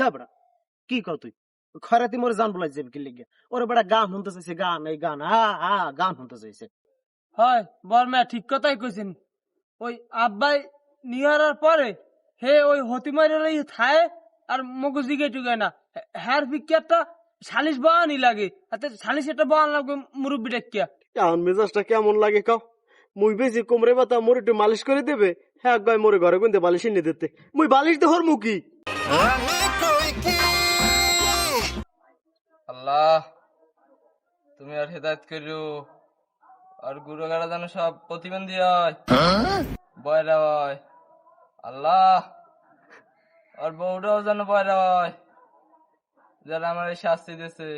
তারপরে কি কর তুই? খরাতি মোরে জান বলাই যাবে কি লিগে? ওরে বড় গান শুনতে চাইছে গান এই গান আ আ গান শুনতে চাইছে হয় বর্মা ঠিক কথাই কইছেন। ওই আব্বাই নিহারার পরে হে ওই হতিমারের এই থায় আর মগজ দিকে টুকে না। হ্যার পিকিয়ারটা সালিশ বাহানি লাগে। হাতে সালিশ একটা বাহান লাগবে মুরব্বী ডাকিয়া। এখন মেজাজটা কেমন লাগে কাও? মুই বেশি কোমরে বাতা মোর একটু মালিশ করে দেবে। হ্যাঁ গায়ে মোরে ঘরে কিন্তু বালিশ এনে দিতে। মুই বালিশ আল্লাহ, তুমি আর হেদায়ত করিও আর গুরুগারা যেন সব প্রতিবন্ধী হয়, বয়রা হয়। আল্লাহ, আর বউরাও যেন বয়রা হয়। যারা আমার এই শাস্তি দিছে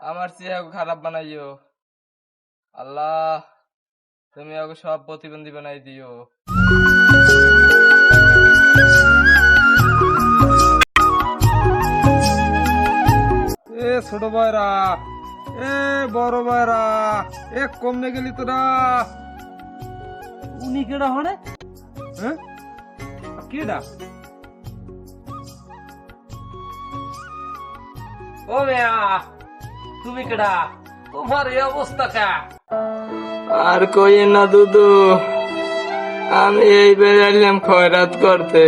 আমার চেয়ে খারাপ বানাইও। আল্লাহ, তুমি ওকে সব প্রতিবন্ধী বানাই দিও। এ ছোট ভাইরা এ বড় ভাইরা এ কমনে গেলি তোরা। উনি কেডা হনে? হ্যাঁ? কেডা? ও মেয়া তুমি কেডা? তোমার এই অবস্থা কা? আর কই না দুদু। আমি এই বেড়াইলাম খয়রাত করতে।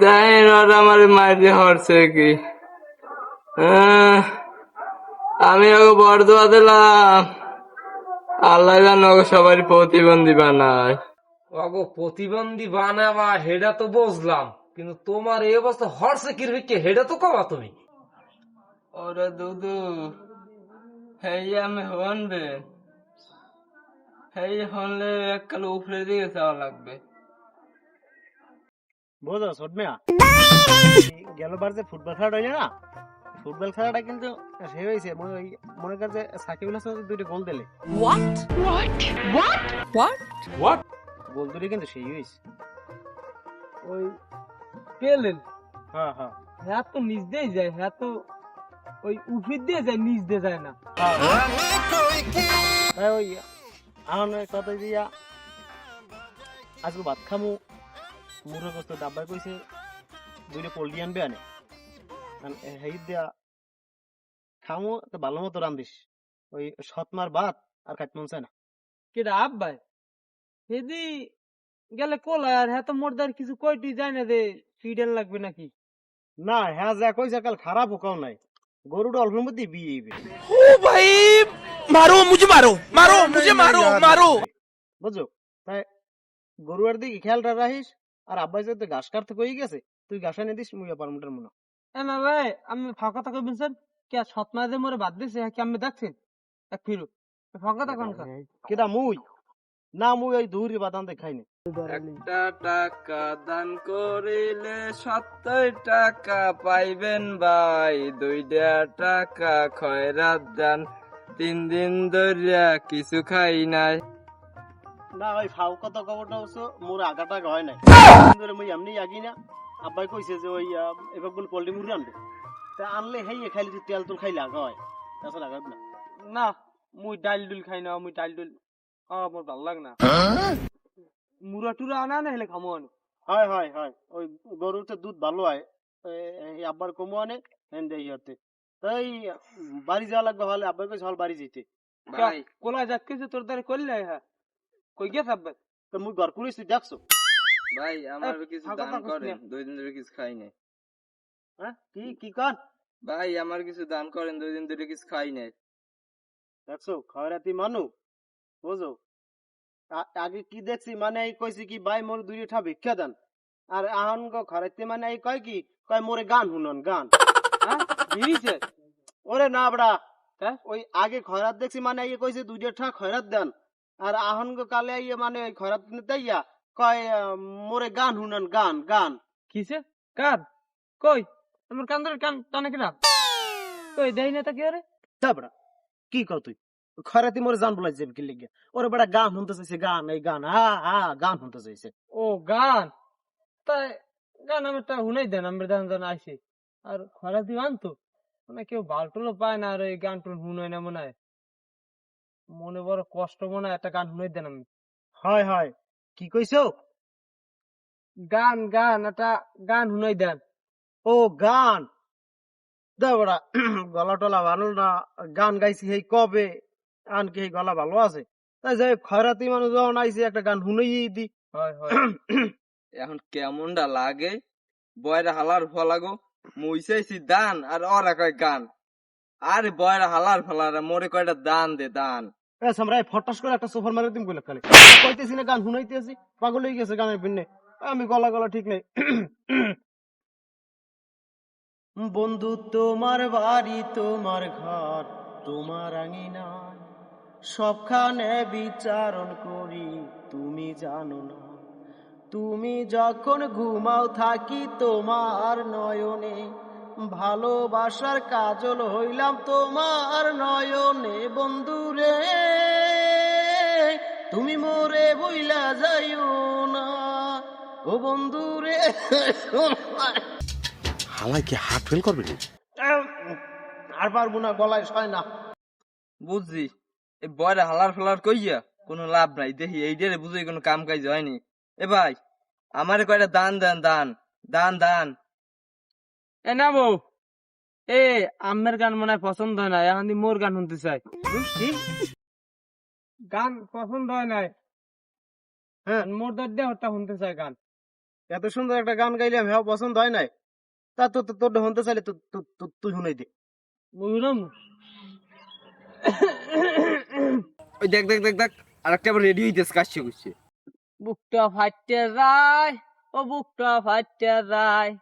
দেয় আর আমার মাইরে হরছে কি? আমি ওকে বরদোয়া দিলাম। আল্লাহ জানো ওকে সবাই প্রতিবন্ধী বানায়। প্রতিবন্ধী বানাবা হেডা তো বুঝলাম। কিন্তু তোমার এই অবস্থা হর্ষে কিরবিকে হেডা তো কবা তুমি। ওরে দুদু হেই আমি হনবে। হেই হনলে এককাল উপরে দিয়ে যাওয়া লাগবে। বোঝো গেল বার যে ফুটবল হইলে না? ফুটবল খেলাটা কিন্তু সে হয়েছে। মনে ওই মনে কর যে সাকিবুল হাসান দুইটা গোল দিলে। What what what what what গোল দুটো কিন্তু সেই হয়েছে। ওই পেলেন হ্যাঁ হ্যাঁ। হ্যাঁ তো নিচ দিয়ে যায় হ্যাঁ তো ওই উফির দিয়ে যায় নিচ দিয়ে যায় না। হ্যাঁ ওই এখন কথা দিয়া আজকে ভাত খামু। মুরগ কষ্ট ডাব্বাই কইছে দুইটা পোল্ট্রি আনবে আনে। হেই দিয়া খামু তো ভালো মতো রান্ধিস ওই সৎমার ভাত আর কাট মন চায় না। কেডা আব্বাই হেদি গেলে কোলায় আর হ্যাঁ তো মোরদার কিছু কয়টি যায় না যে ফিডেন লাগবে নাকি? না হ্যাঁ যা কইছে কাল খারাপ হোকাও নাই। গরুটা অল্পের মধ্যে বিয়ে হইবে। বুঝছ? তাই গরুয়ার দিকে খেয়ালটা রাখিস। আর আব্বাই যদি ঘাস কাটতে কই গেছে তুই ঘাস এনে দিস মুই পারমুটার মনে এ না ভাই আমি ফাঁকা থাকা বলছেন কে সৎমা যে মোরে বাদ দিছে হ্যাঁ কি আমি দেখছেন? এক ফিরু ফাঁকা কেটা মুই? না মুই ওই দূরি বাদাম দেখাইনি। একটা টাকা দান করিলে সত্তর টাকা পাইবেন ভাই। দুইটা টাকা খয়রাত দান তিন দিন ধরিয়া কিছু খাই নাই। না ওই ফাউ কত খবরটা অবশ্য মোর আগাটা হয় নাই। ধরে মুই এমনি আগি না আব্বাই কইছে যে ওই এবার বলে পোল্ট্রি মুরগি আনবে। তা আনলে হেই খাইলে তুই তেল তুল হয়। তাছাড়া আগাব না। না মুই ডাইল ডুল খাই না মুই ডাইল ডুল আ মোর ভালো লাগ না। মুরা টুরা আনা না হেলে খামো আনো। হয় হয় হয়। ওই গরুর তো দুধ ভালো হয়। এই আব্বার কমো আনে হেন দেই হতে তাই বাড়ি যাওয়া লাগবে হলে আব্বাই কইছে হল বাড়ি যেতে ভাই কোলা যাচ্ছে যে তোর দ্বারা করলে হ্যাঁ কই গেছ আব্বা তো মুই ঘর তুই দেখছ? ভাই আমার কিছু দান না। দুই দিন ধরে কিছু খাই নাই। হ্যাঁ? কি কি কর ভাই আমার কিছু দান করেন দুই দিন ধরে কিছু খাই নাই। দেখছ খয়রাতি মানু বুঝো? আগে কি দেখছি মানে এই কইছি কি ভাই মোর দুই ঠা ভিক্ষা দেন। আর আহন গো খরাইতে মানে এই কয় কি কয় মোরে গান শুনন গান। হ্যাঁ? দিছে ওরে না বড়া হ্যাঁ? ওই আগে খয়রাত দেখছি মানে এই কইছে দুই ঠা খয়রাত দেন। আর আহন গো কালে ইয়ে মানে ওই খয়রাত দেইয়া কয় মোরে গান শুনন গান গান। কিসে? কার কই? আমার কান্দর কান টানে কিনা? কই দেই না তাকে আরে তারপরা কি কর তুই? খয়রাতি মোরে জান বলাই যাবে কি লিগে? ওরে বড় গান শুনতে চাইছে গান এই গান আ আ গান শুনতে চাইছে। ও গান? তাই গান আমি টা শুনাই দেন আমি দান দান আইছি। আর খরা দিবান তো? মানে কেউ বালটুলো পায় না আর এই গান টুন শুনোই না মনে হয়। মনে বড় কষ্ট মনে হয় একটা গান শুনাই দেন আমি। হয় হয়। কি কইছো? গান গান একটা গান শুনাই দেন। ও গান। দেবরা গলা টলা ভালো না গান গাইছি সেই কবে? আন কি সেই গলা ভালো আছে। তাই যাই খয়রাতি মানুষ যখন আইছে একটা গান শুনেই দি। হয় হয়। এখন কেমনটা লাগে? বয়রা হালার ফলাগো মুই দান আর ওরা কয় গান। আরে বয়রা হালার ফলারা মোরে কয়টা দান দে দান। এ সামরা ফটাস করে একটা সোফার মারে দিম কইলে খালি। কইতেছি না গান শুনাইতেছি। পাগল হয়ে গেছে গানের পিনে আমি গলা গলা ঠিক নেই। বন্ধু, তোমার বাড়ি, তোমার ঘর, তোমার আঙিনা। সবখানে বিচারণ করি, তুমি জানো না। তুমি যখন ঘুমাও থাকি, তোমার নয়নে। ভালোবাসার কাজল হইলাম, তোমার নয়নে। বন্ধুরে তুমি মোরে বইলা যাইও না। ও বন্ধুরে হালাই কি হার্ট ফেল করবে নি? আর পারব না গলায় সয় না। বুঝছি। এই বয়রা হালার ফলার কইয়া কোনো লাভ নাই। দেখি এইটারে বুঝে কোনো কাম কাজ হয়নি। এ ভাই আমারে কয়টা দান দেন দান দান দান। এ না বউ এ আমের গান মনে হয় পছন্দ হয় না এখন মোর গান শুনতে চাই। গান পছন্দ হয় নাই। হ্যাঁ মোর দাদ দিয়ে হত্যা শুনতে চাই গান। এত সুন্দর একটা গান গাইলাম হ্যাঁ পছন্দ হয় নাই? তা তো তোর চাইলে তুই শুনাই দে। বুঝলাম ওই দেখ দেখ দেখ দেখ আর একটা আবার রেডি হইতেছে কাজ করছে। বুকটা ফাটতে যায় ও বুকটা ফাটতে যায়।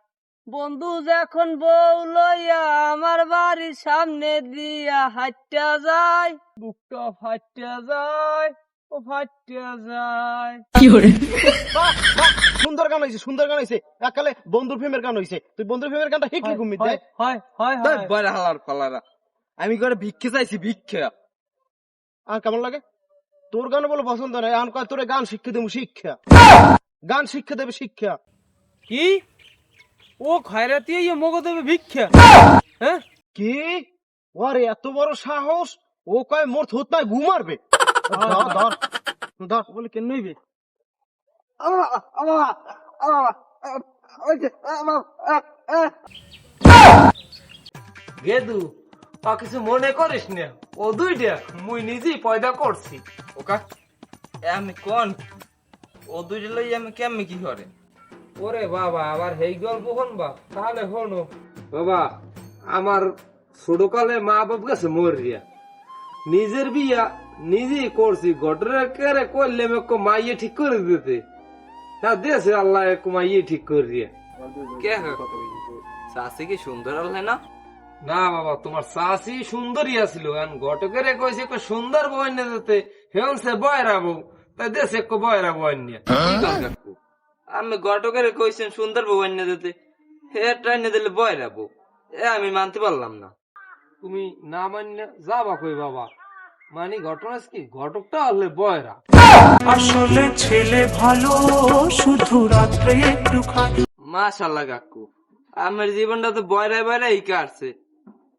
বন্ধু যখন বউ লইয়া আমার বাড়ির সামনে দিয়া হাঁটতে যায় বুকটা ফাটতে যায়। ও ফাটতে যায়। সুন্দর গান হয়েছে সুন্দর গান হয়েছে একালে বন্ধুর ফিল্মের গান হয়েছে তুই বন্ধুর ফিল্মের গানটা হিকলি ঘুমি দে হয় হয় হয়। বয়রা হালার ফলারা আমি করে ভিক্ষে চাইছি ভিক্ষা। আর কেমন লাগে? তোর গান বলে পছন্দ নাই এখন কয় তোরে গান শিক্ষা দেবো শিক্ষা। গান শিক্ষা দেবে শিক্ষা। কি? ও খয়রাতি ইয়ে মগো দেবে ভিক্ষা। হ্যাঁ? কি? ওরে এত বড় সাহস? ও কয় মোর থুত পায় ঘুমারবে ধর ধর ধর বলে কেন নইবে গেদু তা কিছু মনে করিস না। ও দুইটা মুই নিজেই পয়দা করছি। ওকা? এ আমি কোন? ও দুইটা লই আমি কেমনে কি করে? ওরে বাবা আবার এই গল্প হনবা তাহলে হনো বাবা আমার ছোটকালে মা বাপ গেছে মরিয়া। নিজের বিয়া নিজেই করছি কেরে করলে মেকো মাইয়ে ঠিক করে দিতে। তা দেশে আল্লাহ এক মাইয়ে ঠিক করে দিয়ে। কে শাসি কি সুন্দর হলে না? না বাবা তোমার চাষি সুন্দরী আছিল। এখন ঘটকের কইছে সুন্দর বই না দিতে হেন সে বয়রা বউ। তাই দেশে একটু বয়রা বই নিয়ে। কি দরকার কো? আমি গটকের কইছেন সুন্দর বউ এনে দিতে হে ট্রেনে দিলে বয় রাবো এ আমি মানতে পারলাম না। তুমি না মানলে যাবা কই বাবা? মানে ঘটনা কি? ঘটকটা হলে বয়রা। আসলে ছেলে ভালো শুধু রাত্রে একটু খায়। মাশাল্লাহ কাকু আমার জীবনটা তো বয়রায় বয়রাই কাটছে।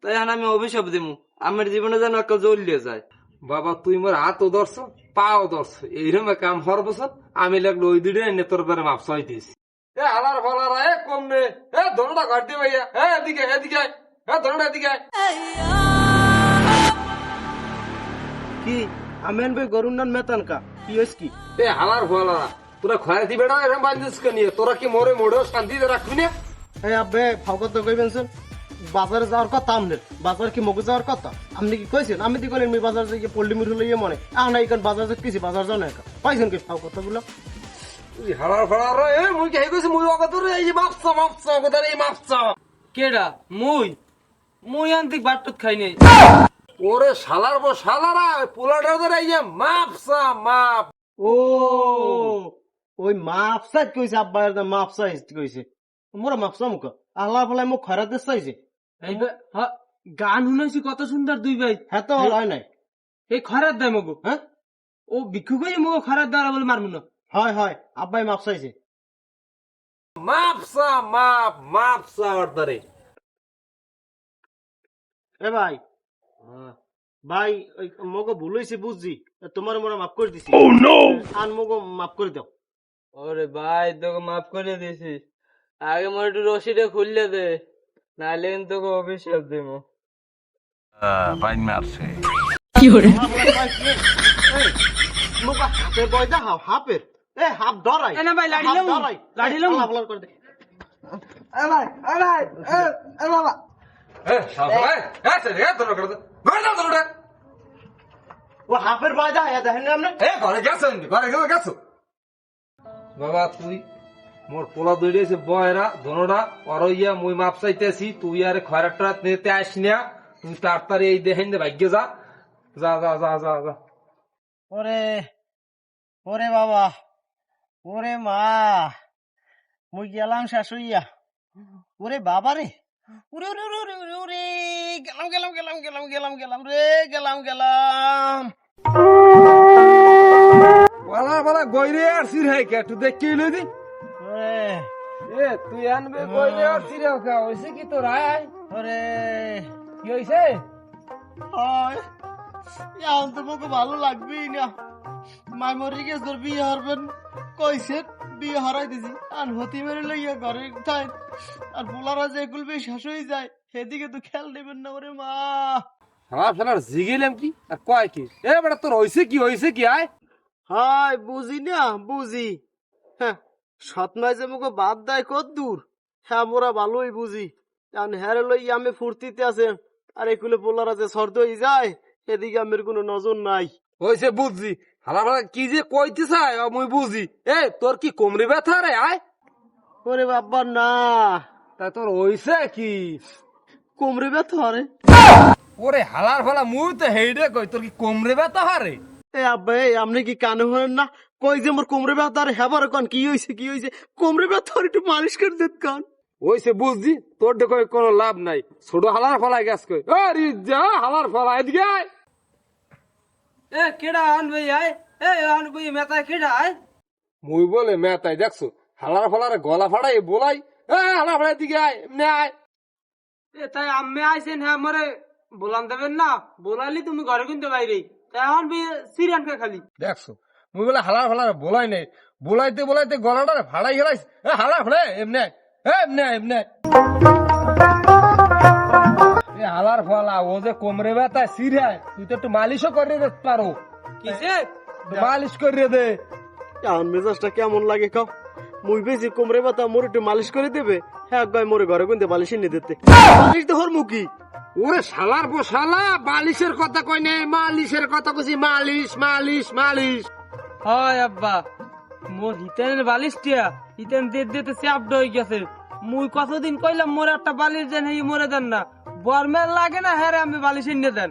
তাই এখন আমি অভিশাপ দিমু আমার জীবনে যেন একটা জ্বলিয়ে যায়। বাবা তুই মোর হাতও ধরছ পাও ধরছ এইরকম কাম হর বছর আমি লাগল ওই দুটো এনে তোর দ্বারা মাপ সই দিয়েছি। এ হালার ফালার এ কম নে এ ধরনটা ঘর দি ভাইয়া এ এদিকে এদিকে আয়। এ ধরনটা এদিকে। কি? আমেন ভাই গরুর নাম মেতান কা। কি হয়েছে কি? এ হালার ফালারা তোরা খয়াতি বেড়া এরকম বাঁধিস কে নিয়ে তোরা কি মোরে মোড়ে শান্তিতে রাখবি না? এই আব্বে ফাউকত কইবেন স্যার বাজারে যাওয়ার কথা আমনের বাজার কি মগু যাওয়ার কথা? আপনি কি কইছেন? আমি দি কইলেন আমি বাজার যাই পল্লি মিঠু লইয়ে মনে আহ না ইকান বাজার যাইতেছি বাজার যাও না একা। পাইছেন কি ফাউ কথাগুলো তুই হালার ফালার এ মুই কে কইছি? মুই অগত রে এই যে মাপসা মাপসা অগত এই মাপসা। কেডা? মুই? মুই আন্তিক বাট্টত খাই নাই। ওরে শালার বো শালারা পোলাটা ধরে এই যে মাপসা মাপ। ও ওই মাপ সাইজ কইছে আব্বা এর মাপ সাইজ কইছে। মোরা মাপসা মুখ। আল্লাহ ফলাই মুখ খরাতে চাইছে। এই বা- গান শুনেছি কত সুন্দর দুই ভাই। হ্যাঁ তো হয় নাই। এই খরার দেয় মগো হ্যাঁ? ও ভিক্ষু কই মগো খরার দ্বারা বলে মারমু না। হয় হয় আব্বাই মাপ চাইছে। মাপসা মাপ মাপসা ওর ধরে। এ ভাই ভাই ওই মগো ভুল হয়েছে বুঝছি। তোমার মোরা মাফ করে দিছি। আন মগো মাফ করে দাও। ওরে ভাই তোকে মাফ করে দিয়েছি আগে মোর একটু রশিটা খুললে দে নাহলে তোকে অভিশাপ দেবো মুখা হাফের বয় দা হাফ হাফের। এ হাফ ধরাই এ না ভাই। করে দে। এ সবাই এ ছেলে এ তোর ও হাফের দা দেখেন আপনি ঘরে গেছো নি ঘরে গেছো বাবা তুই মোর পোলা দৌড়িয়েছে বয়রা ধনোটা অর ইয়া মুই মাপ চাইতেছি তুই আর খয়রাটা নিতে আস না তুই তাড়াতাড়ি এই দেখেন ভাগ্যে যা যা যা যা যা যা ওরে ওরে বাবা ওরে মা মুই গেলাম শাশুইয়া ওরে বাবা রে ওরে ওরে ওরে ওরে ওরে গেলাম গেলাম গেলাম গেলাম গেলাম গেলাম রে গেলাম গেলাম। বলা বলা গইরে আর সির হাই কে তুই দেখ কি লই দি এ তুই আনবে গইরে আর সির কে হইছে কি তোর আয়? ওরে কি হইছে? হয় এখন তো মোকে ভালো লাগবেই না। মাই মরি গেছে তোর বিয়ে হারবেন। কইছে বিয়ে হারাই দিছি। আর হতি মেরে লইয়া ঘরে থাই আর পোলারা যে গুলবে শেষ হয়ে যায় সেদিকে তো খেয়াল নেবেন না ওরে মা। আমার ফেলার জিগেলাম কি? আর কয় কি? এ বেটা তোর হইছে কি হইছে কি আয়। হাই বুঝি না বুঝি। হ্যাঁ সৎমাই যে মুখে বাদ দেয় কত দূর। হ্যাঁ মোরা ভালোই বুঝি। কারণ হ্যারে লই আমি ফুর্তিতে আছে আর এগুলো পোলারা যে সর্দ হয়ে যায় এদিকে আমার কোনো নজর নাই। হয়েছে বুঝছি হালা ফালা কি যে কইতে চাই মুই বুঝি। এ তোর কি কোমরে ব্যথা রে আয়। ওরে বাবা না। তা তোর হইছে কি? কোমরে ব্যথা রে। ওরে হালার ফালা মুই তো হেইডে কই তোর কি কোমরে ব্যথা হারে এ আব্বা এই আপনি কি কানে হলেন না? কই যে মোর কোমরে ব্যথা রে হ্যাঁ কন কি হয়েছে কি হয়েছে কোমরে ব্যথা আর একটু মালিশ করে দেন কান। হইছে বুঝছি তোর দেখো কোনো লাভ নাই। ছোট হালার ফালা গেছ কই। ও রিজা হালার ফালা এদিকে আয়। এ কেডা আনবে আয় এ আনবে মেতা কেডা আয় মুই বলে মেতাই দেখছ? হালার ফালার গলা ফাড়াই বলাই এ হালার ফালা এদিকে আয় এমনি আয়। এ তাই আম্মে আইছেন হ্যাঁ আমারে বলান দেবেন না? বলালি তুমি ঘরে কিন্তু বাইরে। তাই এখন সিরিয়ানকে খালি। দেখছ? মুই বলে হালার ফালার বলাই নাই। বলাইতে বলাইতে গলাটা ফাড়াই গেলাইস এ হালার ফালে এমনি এমনি এমনি হালার ফালা ও যে কোমরে ব্যথা সিরায় তুই তো একটু মালিশও করে দিতে পারো। কিসে? মালিশ করে দে। এখন মেজাজটা কেমন লাগে কাও? মুই বেশি কোমরে ব্যথা মোর একটু মালিশ করে দেবে? হ্যাঁ গায়ে মোরে ঘরে কিন্তু বালিশ এনে দিতে। বালিশ তো হর মুখী ওরে শালার পো শালা বালিশের কথা কই নাই মালিশের কথা কইছি মালিশ মালিশ মালিশ। হয় আব্বা মোর হিতেনের বালিশটিয়া হিতেন দিয়ে দিতে চাপ হয়ে গেছে। মুই কতদিন কইলাম মোর একটা বালিশ দেন এই মরে দেন না। বরমেল লাগে না হ্যাঁ আমি বালিশ এনে দেন।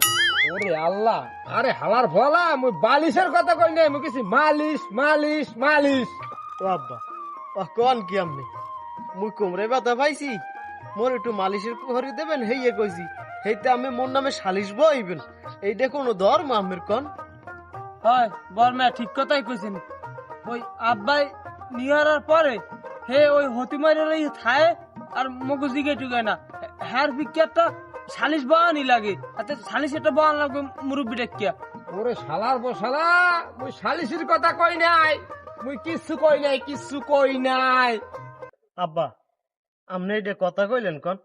ওরে আল্লাহ আরে হালার ফলা মুই বালিশের কথা কই নাই মুই কইছি মালিশ মালিশ মালিশ। ও আব্বা ও কন কি আপনি মুই কোমরে ব্যথা পাইছি মোর একটু মালিশের ঘরে দেবেন হেইয়ে কইছি। হেইতে আমি মোর নামে সালিশ বইবেন। এইটা কোনো ধর্ম আমের কন? হয় বরমা ঠিক কথাই কইছেন। ওই আব্বাই নিহারার পরে হে ওই হতিমারের ওই থায় আর মগু জিগে টুকে না। হ্যার পিকচারটা সালিশ বাহানি লাগে। হাতে সালিশ একটা বাহান লাগবে মুরব্বী ডাকিয়া। ওরে শালার বসালা মুই সালিশের কথা কই নাই? মুই কিচ্ছু কই নাই কিচ্ছু কই নাই। আব্বা আপনি এটা কথা কইলেন কন?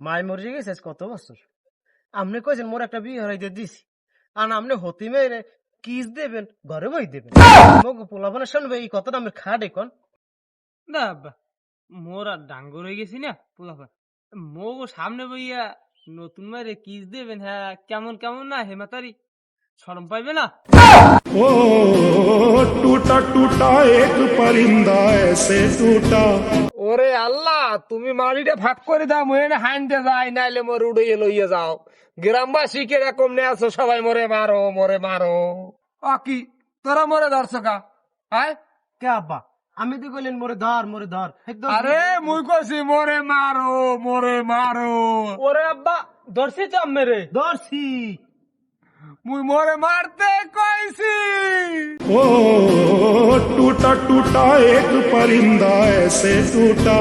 মাই মরে গেছে কত বছর? আপনি কইছেন মোর একটা বিয়ে হরাইতে দিছি। আর আপনি হতি মেরে কিস দেবেন ঘরে বই দেবেন? মগ পোলাপানের শুনবে এই কথাটা আমি খাটে কন? না আব্বা মোর আর ডাঙ্গর হয়ে গেছি না পোলাপা মগো সামনে বইয়া নতুন মারে কিস দেবেন হ্যাঁ কেমন কেমন না হেমাতারি শরম পাইবে না ओ टूटा टूटा एक परिंदा ऐसे टूटा ওরে আল্লাহ তুমি মালিটা ভাগ করে দাও মুই এনে হাইনতে যাই নাইলে মোর উড়িয়ে লইয়ে যাও গ্রামবাসী কে রকম নে আছো সবাই মরে মারো মরে মারো আ কি তোরা মরে ধরছকা হ্যাঁ কে আব্বা আমি তো কইলেন মোরে ধর মোরে ধর একদম আরে মুই কইছি মরে মারো মরে মারো ওরে আব্বা ধরছি তো মেরে ধরছি মুই মরে মারতে কইছি ओ टूटा टूटा एक परिंदा ऐसे टूटा